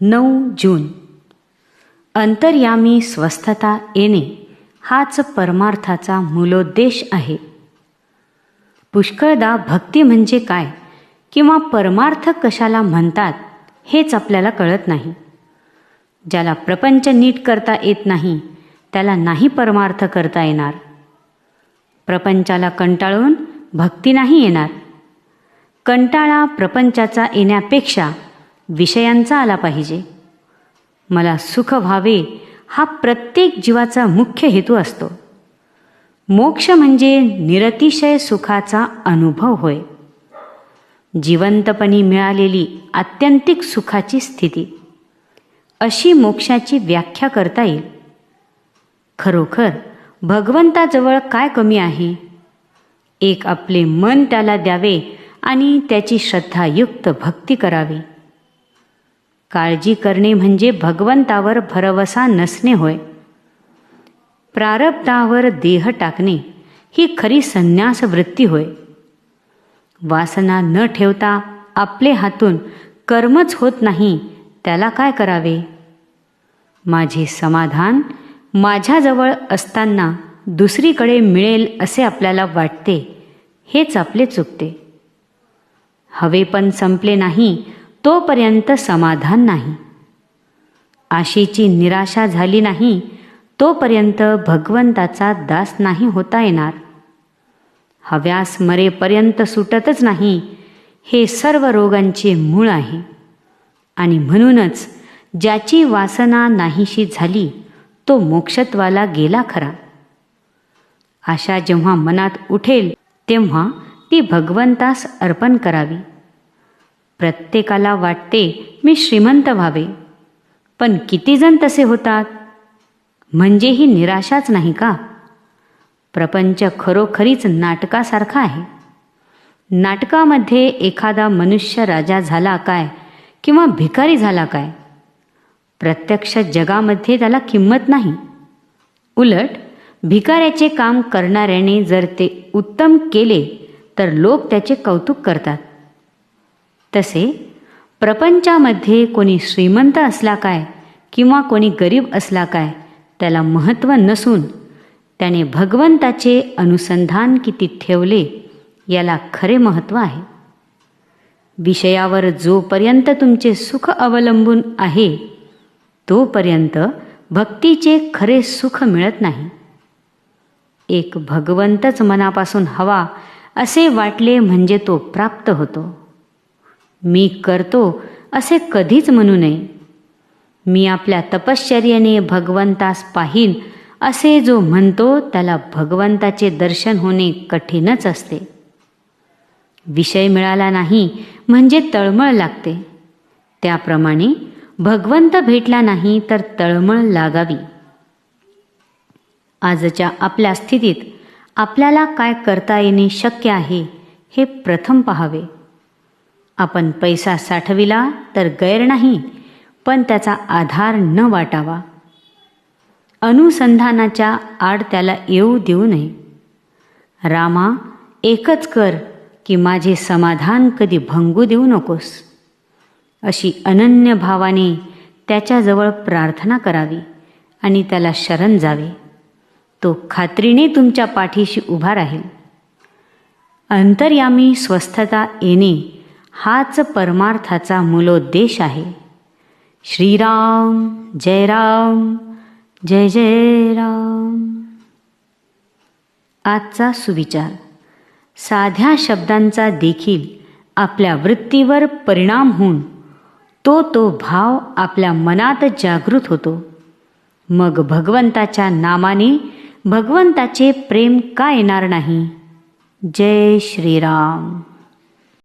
नऊ जून. अंतर्यामी स्वस्थता येणे हाच परमार्थाचा मूलोद्देश आहे. पुष्कळदा भक्ती म्हणजे काय किंवा परमार्थ कशाला म्हणतात हेच आपल्याला कळत नाही. ज्याला प्रपंच नीट करता येत नाही त्याला नाही परमार्थ करता येणार. प्रपंचाला कंटाळून भक्ती नाही येणार. कंटाळा प्रपंचाचा येण्यापेक्षा विषयांचा आला पाहिजे. मला सुख व्हावे हा प्रत्येक जीवाचा मुख्य हेतू असतो. मोक्ष म्हणजे निरतिशय सुखाचा अनुभव होय. जिवंतपणी मिळालेली आत्यंतिक सुखाची स्थिती. अशी मोक्षाची व्याख्या करता येईल. खरोखर भगवंताजवळ काय कमी आहे? एक आपले मन त्याला द्यावे आणि त्याची श्रद्धायुक्त भक्ती करावी. काळजी करणे म्हणजे भगवंतावर भरवसा नसणे होय. प्रारब्धावर देह टाकणे ही खरी संन्यास वृत्ती होय. वासना न ठेवता आपले हातून कर्मच होत नाही त्याला काय करावे? माझे समाधान माझ्याजवळ असताना दुसरीकडे मिळेल असे आपल्याला वाटते हेच आपले चुकते. हवे पण संपले नाही तोपर्यंत समाधान नाही. आशेची निराशा झाली नाही तोपर्यंत भगवंताचा दास नाही होता येणार. हव्यास मरेपर्यंत सुटतच नाही हे सर्व रोगांचे मूळ आहे. आणि म्हणूनच ज्याची वासना नाहीशी झाली तो मोक्षत्वाला गेला खरा. आशा जेव्हा मनात उठेल तेव्हा ती भगवंतास अर्पण करावी. प्रत्येकाला वाटते मी श्रीमंत व्हावे. पण कितीजण तसे होतात? म्हणजे ही निराशाच नाही का? प्रपंच खरोखरीच नाटकासारखा आहे. नाटकामध्ये एखादा मनुष्य राजा झाला काय किंवा भिकारी झाला काय? प्रत्यक्ष जगामध्ये त्याला किंमत नाही. उलट भिकाऱ्याचे काम करणाऱ्याने जर ते उत्तम केले तर लोक त्याचे कौतुक करतात. तसे प्रपंचामध्ये कोणी श्रीमंत असला काय किंवा कोणी गरीब असला काय त्याला महत्त्व नसून त्याने भगवंताचे अनुसंधान किती ठेवले याला खरे महत्त्व आहे. विषयावर जोपर्यंत तुमचे सुख अवलंबून आहे तोपर्यंत भक्तीचे खरे सुख मिळत नाही. एक भगवंतच मनापासून हवा असे वाटले म्हणजे तो प्राप्त होतो. मी करतो असे कधीच म्हणू नये. मी आपल्या तपश्चर्याने भगवंतास पाहीन असे जो म्हणतो त्याला भगवंताचे दर्शन होणे कठीणच असते. विषय मिळाला नाही म्हणजे तळमळ लागते. त्याप्रमाणे भगवंत भेटला नाही तर तळमळ लागावी. आजच्या आपल्या स्थितीत आपल्याला काय करता येणे शक्य आहे हे प्रथम पाहावे. आपण पैसा साठविला तर गैर नाही पण त्याचा आधार न वाटावा. अनुसंधानाच्या आड त्याला येऊ देऊ नये. रामा एकच कर की माझे समाधान कधी भंगू देऊ नकोस. अशी अनन्य भावाने त्याच्याजवळ प्रार्थना करावी आणि त्याला शरण जावे. तो खात्रीने तुमच्या पाठीशी उभा राहील. अंतर्यामी स्वस्थता येणे हाच परमार्थाचा मूलोद्देश आहे. श्रीराम जय राम जय जय राम आजचा सुविचार. साध्या शब्दांचा देखील आपल्या वृत्तीवर परिणाम होऊन तो तो भाव आपल्या मनात जागृत होतो. मग भगवंताच्या नामाने भगवंताचे प्रेम का येणार नाही? जय श्रीराम.